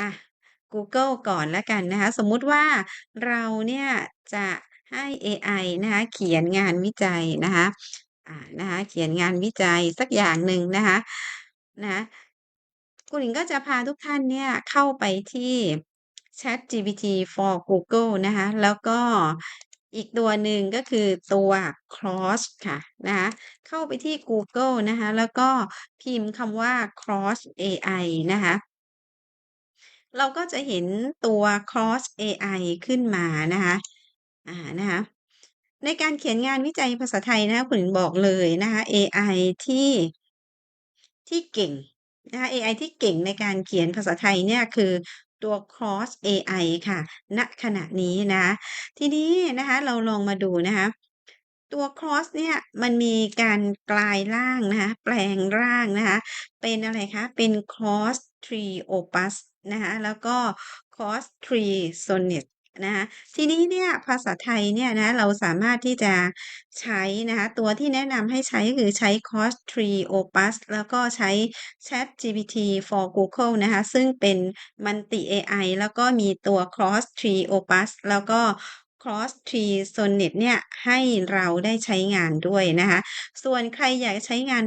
อะกูเกิลก่อนแล้วกันนะคะ สมมุติว่าเราเนี่ยจะให้เอไอนะคะเขียนงานวิจัยนะคะอ่านะคะเขียนงานวิจัยสักอย่างหนึ่งนะคะนะคุณหญิงก็จะพาทุกท่านเนี่ยเข้าไปที่ ChatGPT for Google นะคะแล้วก็อีกตัวหนึ่งก็คือตัว Claude ค่ะนะคะเข้าไปที่กูเกิลนะคะแล้วก็พิมพ์คำว่า Claude เอไอนะคะ เราก็จะเห็นตัว Claude เอไอขึ้นมานะคะอ่านะคะในการเขียนงานวิจัยภาษาไทยนะคะคุณบอกเลยนะคะเอไอที่ที่เก่งนะคะเอไอที่เก่งในการเขียนภาษาไทยเนี่ยคือตัว Claude เอไอค่ะ ณ ขณะนี้นะ ทีนี้นะคะเราลองมาดูนะคะตัว Claude เนี่ยมันมีการกลายร่างนะคะแปลงร่างนะคะเป็นอะไรคะ เป็น Claude 3 Opus นะคะแล้วก็ Claude 3 Sonnet นะคะทีนี้เนี่ยภาษาไทยเนี่ยนะเราสามารถที่จะใช้นะคะตัวที่แนะนำให้ใช้ก็คือใช้ Claude 3 Opus แล้วก็ใช้ ChatGPT for Google นะคะซึ่งเป็นมัลติเอไอแล้วก็มีตัว Claude 3 Opus แล้วก็ Claude 3 Sonnet เนี่ยให้เราได้ใช้งานด้วยนะคะ ส่วนใครอยากใช้งาน